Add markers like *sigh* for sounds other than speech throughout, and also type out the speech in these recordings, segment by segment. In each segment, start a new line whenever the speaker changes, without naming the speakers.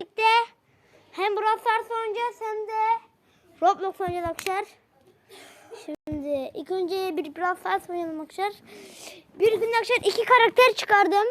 birlikte hem Brawl Stars oynayacağız hem de Roblox oynayacağız arkadaşlar. Şimdi ilk önce bir Brawl Stars oynayalım arkadaşlar. Bir gün arkadaşlar iki karakter çıkardım.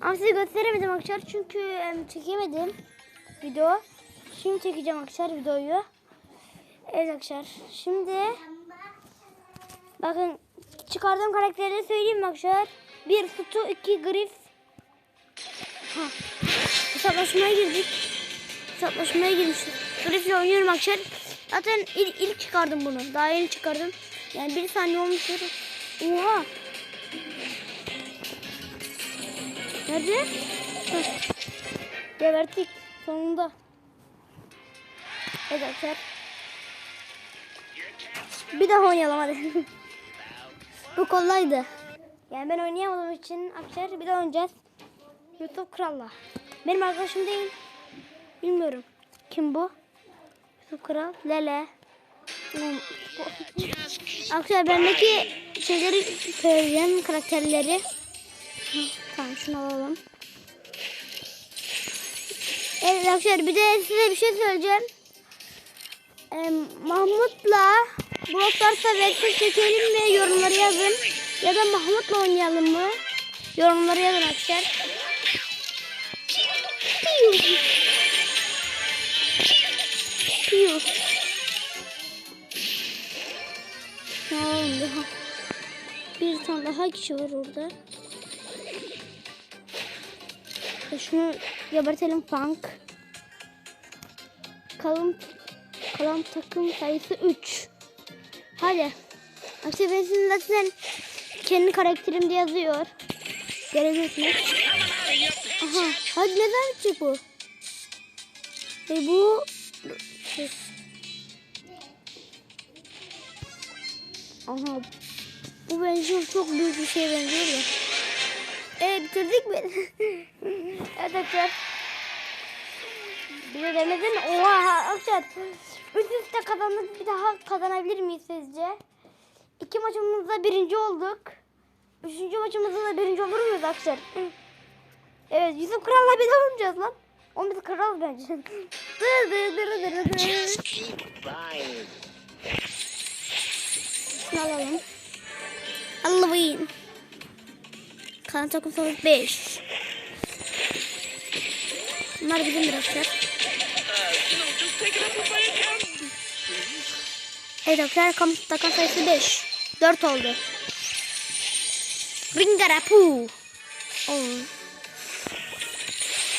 Ama size gösteremedim arkadaşlar çünkü em, çekemedim video. Şimdi çekeceğim arkadaşlar videoyu. Evet arkadaşlar şimdi bakın çıkardığım karakterleri söyleyeyim arkadaşlar. Bir Stu, iki Griff. Ha. Hesaplaşmaya girdik. Hesaplaşmaya girmişiz. Griff'le oynuyorum arkadaşlar. Zaten ilk, ilk çıkardım bunu. Daha yeni çıkardım. Yani bir saniye olmuştur. Oha. Nerede? Heh. Gebertik. Sonunda. Evet arkadaşlar. Bir daha oynayalım hadi. *laughs* Bu kolaydı. Yani ben oynayamadığım için arkadaşlar bir daha oynayacağız. YouTube Kral'la. Benim arkadaşım değil. Bilmiyorum. Kim bu? YouTube Kral. Lele. Arkadaşlar bendeki şeyleri söyleyeceğim. Karakterleri. Tamam şunu alalım. Evet arkadaşlar bir de size bir şey söyleyeceğim. Ee, Mahmut'la Brawl Stars'a versus çekelim mi yorumları yazın. Ya da Mahmut'la oynayalım mı? Yorumları yazın arkadaşlar. Oldu? Bir tane daha kişi var orada. Şunu gebertelim Funk. Kalın kalan takım sayısı 3. Hadi. Sizin zaten kendi karakterimde yazıyor. Görebilirsiniz. Aha. Hadi neden bitecek bu? E bu. Aha. Bu bence çok büyük bir şeye benziyor da. Evet bitirdik mi? *laughs* evet arkadaşlar. Demedin oha arkadaşlar. Üst üste kazandık bir daha kazanabilir miyiz sizce? İki maçımızda birinci olduk. Üçüncü maçımızda da birinci olur muyuz arkadaşlar? Evet Yusuf Kral'la bir daha oynayacağız lan. O biz kral bence. Dı dı dı dı dı dı.
Just keep buying.
Şunu alalım. Halloween. Kalan takım sayısı 5. Bunlar bizim
account.
Evet arkadaşlar takım sayısı 5. 4 oldu. Ringarapu. Oh.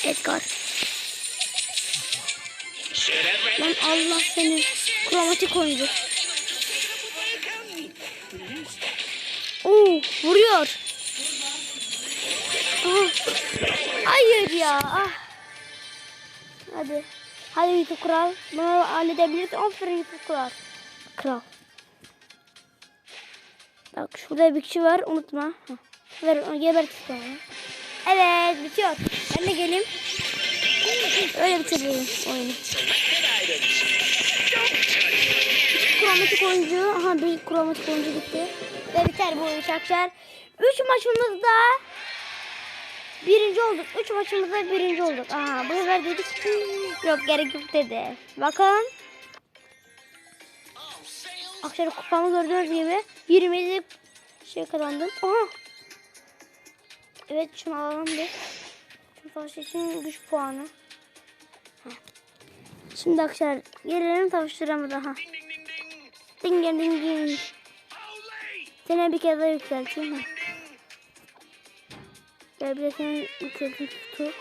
Edgar. Lan Allah seni. Kromatik oyuncu. Oo, vuruyor. Ah. Hayır ya. Ah. Hadi. Hadi YouTube kral. Bunu halledebilirsin. Aferin YouTube kral. Kral. Bak şurada bir kişi var. Unutma. Heh. Ver onu gebert sonra. Evet bitiyor. Ben de geleyim. Öyle bitirelim oyunu. Kromatik oyuncu. Aha bir kromatik oyuncu gitti. Ve biter bu oyun arkadaşlar. 3 maçımızda birinci olduk. 3 maçımızda birinci olduk. Aha bu sefer dedik yok gerek yok dedi. Bakın. Arkadaşlar kupamı gördüğünüz gibi 27 şey kazandım. Aha. Evet şunu alalım bir. Şu savaş için güç puanı. Heh. Şimdi arkadaşlar gelelim savaştıramı daha.
Ding, ding, ding, ding.
Seni bir kez daha yükselteyim mi? Gel bir de seni yükselteyim tutu.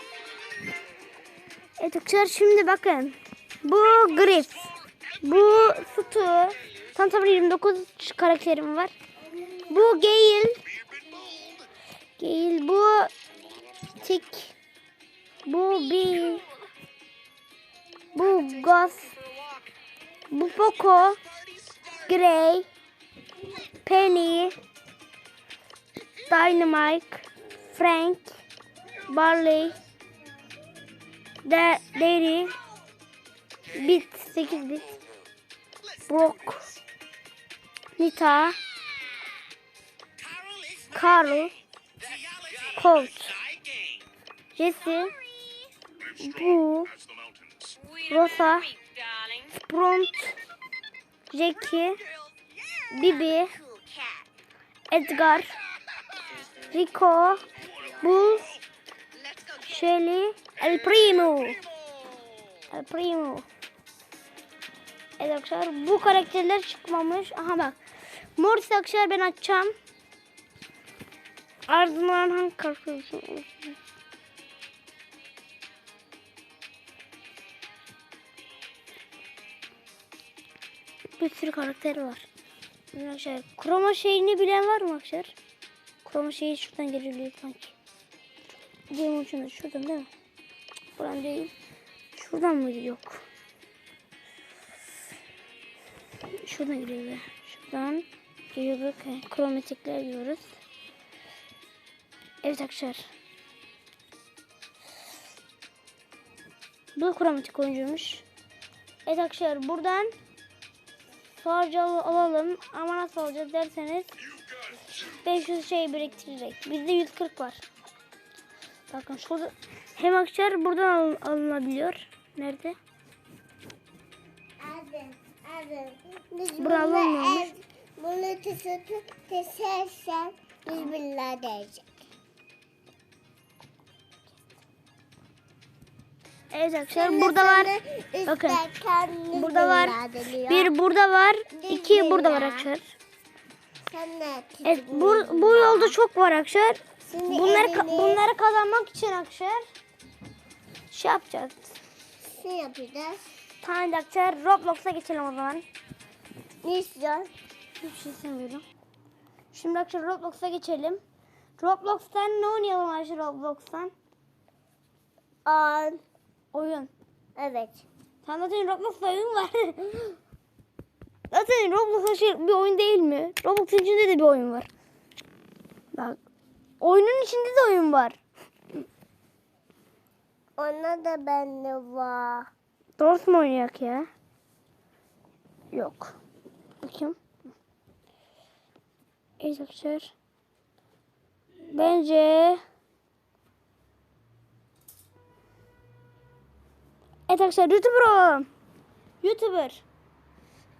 Evet arkadaşlar şimdi bakın. Bu Griff. Bu Stu. Tam tam 29 karakterim var. Bu Gale. Gale bu Tik. Bu B. Bu Ghost. Bu Poco. Grey. Penny, Dynamite, Frank, Barley, De Dairy, Bit, 8 bit, Brock, Nita, Carl, Colt, Jesse, Bu. Rosa. Spront. Jackie. Bibi. Edgar. Rico. Bull. Shelly. El Primo. El Primo. Evet arkadaşlar bu karakterler çıkmamış. Aha bak. Mortis arkadaşlar ben açacağım. Ardından hangi karakter? Bir sürü karakter var. Arkadaşlar kroma şeyini bilen var mı arkadaşlar? Kroma şeyi şuradan geliyor sanki. Game ucunda şuradan değil mi? Buradan değil. Şuradan mıydı? Yok. Şuradan gidiyor be. Şuradan geliyoruz. Kromatikler diyoruz. Evet arkadaşlar. Bu kromatik oyuncuymuş. Evet arkadaşlar buradan sadece al- alalım ama nasıl alacağız derseniz 500 şey biriktirecek. Bizde 140 var. Bakın şurada hem arkadaşlar buradan al- alınabiliyor. Nerede?
Abi, abi. Biz
Bravo
bunu
olmamış.
ev- Bunu tutup kesersen birbirine değecek.
Evet arkadaşlar burada var. Bakın. Burada var. Bir burada var. iki burada var arkadaşlar. Evet bu, bu yolda çok var arkadaşlar. Bunları bunları kazanmak için arkadaşlar şey yapacağız.
Ne yapacağız?
Tamam arkadaşlar Roblox'a geçelim o zaman.
Ne istiyorsun?
Hiçbir şey istemiyorum. Şimdi arkadaşlar Roblox'a geçelim. Roblox'tan ne oynayalım arkadaşlar Roblox'tan?
On.
Oyun.
Evet.
Tamam zaten Roblox'ta oyun var. *laughs* zaten Roblox şey bir oyun değil mi? Roblox'un içinde de bir oyun var. Bak. Oyunun içinde de oyun var.
Ona da bende var.
Doğrusu mu oynayak ya? Yok. Bakayım. Evet arkadaşlar. Bence... Evet arkadaşlar YouTuber olalım. YouTuber.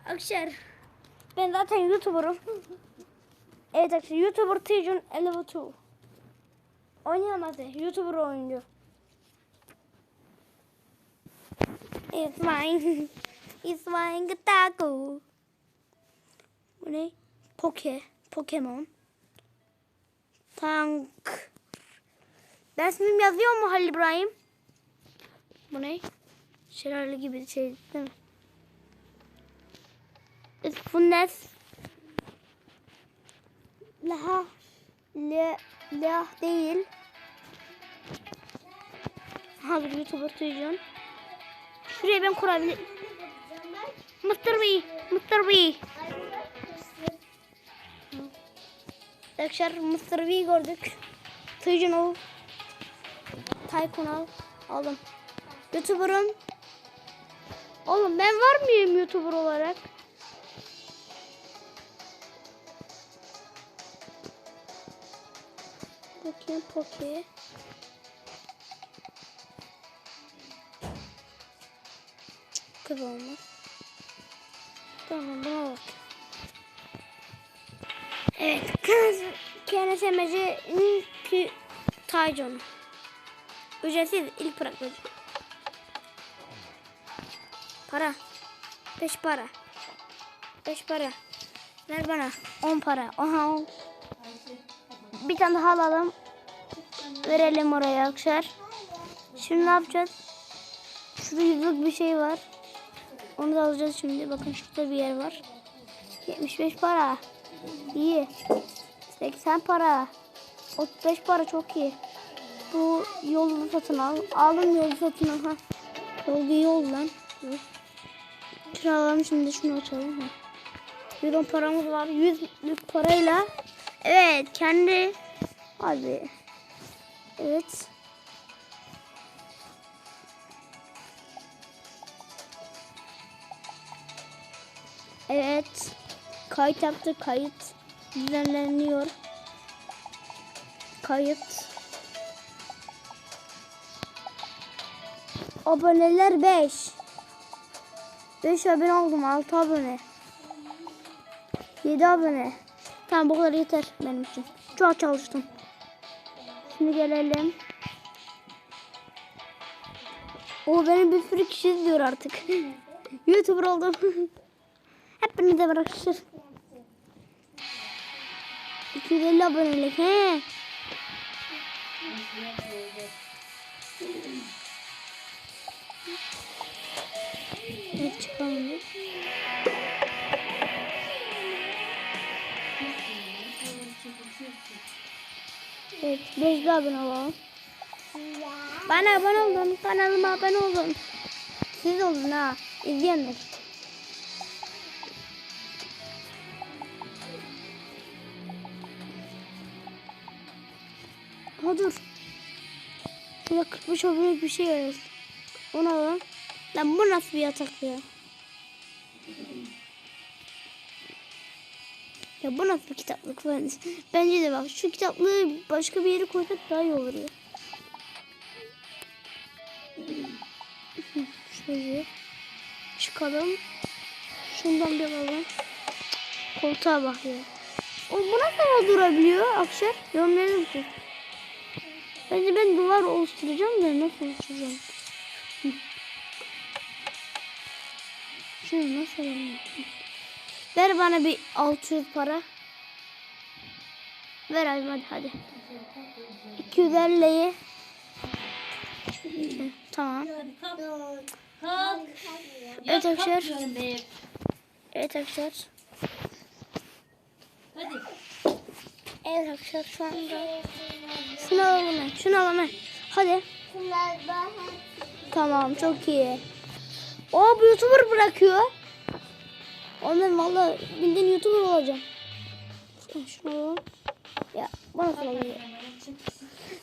Arkadaşlar ben zaten YouTuber'ım. evet arkadaşlar YouTuber Tijun 52. Oynayalım hadi. YouTuber oyuncu. It's mine. It's mine Gataku. Bu ne? Poke. Pokemon. Tank. Ben ismim yazıyor mu Halil İbrahim? Bu ne? Şelale gibi bir şey değil mi? Funnes. Laha. Le, lah değil. Hazır YouTuber Tüycan. Şuraya ben kurabilirim. Mr. B. Mr. B. Arkadaşlar Mr. B gördük. Tüycan ol. Tycoon al. Aldım. YouTuber'ım. Oğlum ben var mıyım YouTuber olarak? Bakayım Poki. Kız olmaz. Tamam buna bak. Evet kız KNSMC ilk Taycan. Ücretsiz ilk bırakmacı. Para. Beş para. Beş para. Ver bana. On para. Aha. on. Bir tane daha alalım. Verelim oraya arkadaşlar. Şimdi ne yapacağız? Şurada yüzlük bir şey var. Onu da alacağız şimdi. Bakın şurada bir yer var. 75 para. İyi. 80 para. 35 para çok iyi. Bu yolu satın al. Aldım yolu satın al. Ha. Yol bir yol lan. Şunu şimdi şunu açalım. Ha. 110 paramız var. 100'lük parayla. Evet kendi. Abi. Evet. Evet. Kayıt yaptı. Kayıt düzenleniyor. Kayıt. Aboneler 5. 5 abone oldum. 6 abone. 7 abone. Tamam bu kadar yeter benim için. Çok çalıştım. Şimdi gelelim. O beni bir sürü kişi izliyor artık. *laughs* Youtuber oldum. *laughs* Hepinize bırakışır. 250 abonelik. He. Evet çıkalım. Evet, 5 abone olalım. Bana abone olun, kanalıma abone olun. Siz olun ha, izleyenler. Ha dur. Şurada 45 abonelik bir şey var. Onu alalım. Lan bu nasıl bir yatak ya? Ya bu nasıl bir kitaplık falan? Bence de bak şu kitaplığı başka bir yere koysak daha iyi olur ya. Şöyle çıkalım. Şundan bir alalım. Koltuğa bak ya. O bu nasıl durabiliyor Akşar? Yorumlayalım ki. Bence ben duvar oluşturacağım da nasıl oluşturacağım? Şunu nasıl alalım? Ver bana bir 600 para. Ver abi hadi hadi. 250'yi. Hı, Tamam. Evet arkadaşlar. Evet arkadaşlar.
Hadi.
Evet arkadaşlar şu anda. Şunu alalım hemen. Şunu alalım hemen. Hadi. Tamam çok iyi. O bu YouTuber bırakıyor. Ben valla bildiğin YouTuber olacağım. Şunu. Ya bu nasıl oluyor?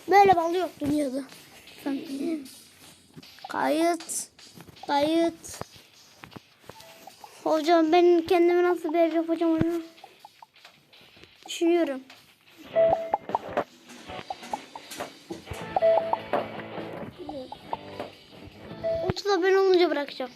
Böyle balı yok dünyada. Kayıt. Kayıt. Hocam ben kendime nasıl bir ev yapacağım onu düşünüyorum. Otuz abone olunca bırakacağım.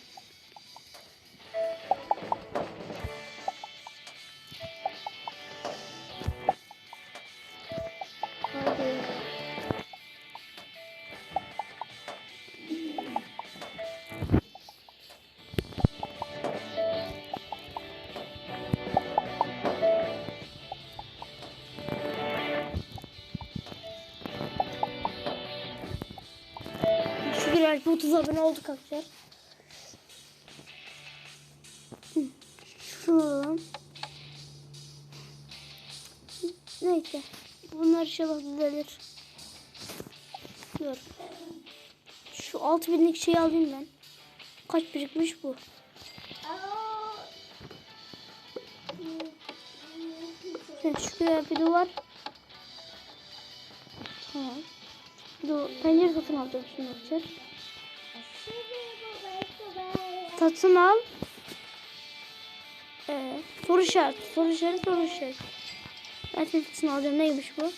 Artık 30 abone olduk arkadaşlar. Alalım. Neyse. Bunlar inşallah düzelir. Dur. Şu 6000'lik şeyi alayım ben. Kaç birikmiş bu? Evet, Şuraya bir duvar. Tamam. Dur, pencere satın alacağım şimdi arkadaşlar. Satın al. Ee, soru işareti, soru işareti, soru işareti. Ben satın alacağım. Neymiş bu?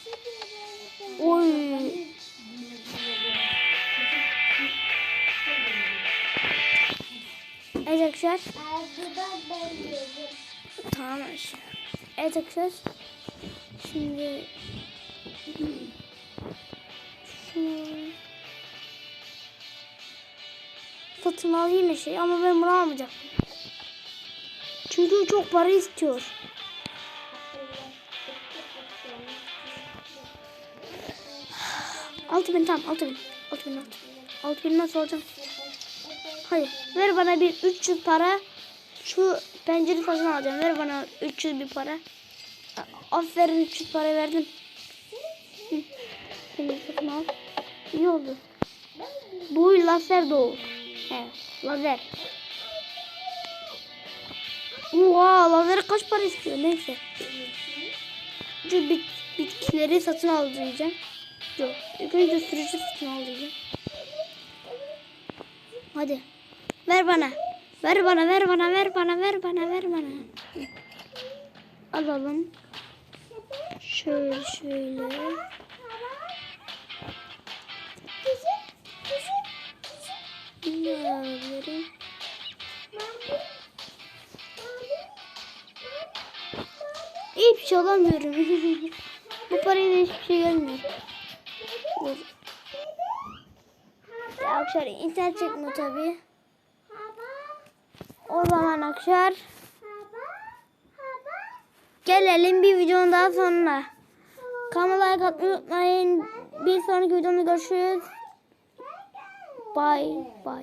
Oy. Evet arkadaşlar. Tamam arkadaşlar. Evet arkadaşlar. Şimdi şunu satın alayım bir şey ama ben bunu almayacağım. Çünkü çok para istiyor. Altı bin tamam altı bin. Altı bin altı. Altı bin nasıl alacağım? Hayır ver bana bir 300 para. Şu pencere satın alacağım. Ver bana 300 bir para. Aferin 300 para. Hı. Pencere satın al. İyi oldu. Bu lazer doğu. He, lazer. Oha lazeri kaç para istiyor neyse. Şu bit, bitkileri satın alacağım. Yok. İlk önce sürücü satın alacağım. Hadi. Ver bana. Ver bana, ver bana, ver bana, ver bana, ver bana. Alalım. Şöyle şöyle. Ne alabilirim? Hiçbir şey alamıyorum. *laughs* Bu parayla hiçbir şey gelmiyor. Akşar internet çekmiyor tabi. O zaman Akşar gelelim bir videonun daha sonuna. Kanalıma like atmayı unutmayın. Bir sonraki videomda görüşürüz. Bye bye.